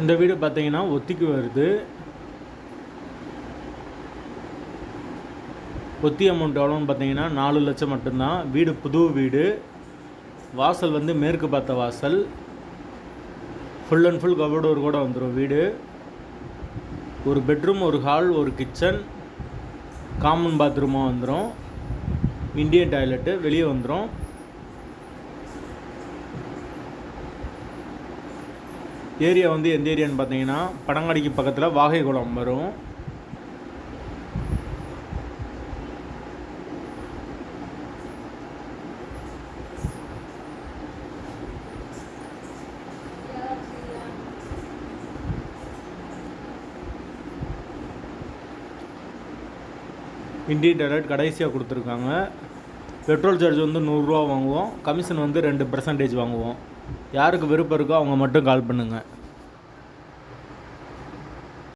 இந்த வீடு பார்த்தீங்கன்னா ஒத்திக்கு வருது. ஒத்தி அமௌண்ட் எவ்வளோன்னு பார்த்தீங்கன்னா நாலு லட்சம் மட்டும்தான். வீடு புது வீடு. வாசல் வந்து மேற்கு பார்த்த வாசல். ஃபுல் அண்ட் ஃபுல் கபோர்டோர் கூட வந்துடும் வீடு. ஒரு பெட்ரூம் ஒரு ஹால் ஒரு கிச்சன் காமன் பாத்ரூமாக வந்துடும் இந்தியன் டாய்லெட்டு வெளியே வந்துடும் ஏரியா வந்து எந்த ஏரியான்னு பார்த்தீங்கன்னா படங்காடிக்கு பக்கத்தில் வாகைக்குளம் வரும். இண்டியன் டாய்லெட் கடைசியாக கொடுத்துருக்காங்க. பெட்ரோல் சார்ஜ் வந்து நூறுரூவா வாங்குவோம். கமிஷன் வந்து ரெண்டு பர்சன்டேஜ் வாங்குவோம். யாருக்கு விருப்பம் இருக்கோ அவங்க மட்டும் கால் பண்ணுங்கள்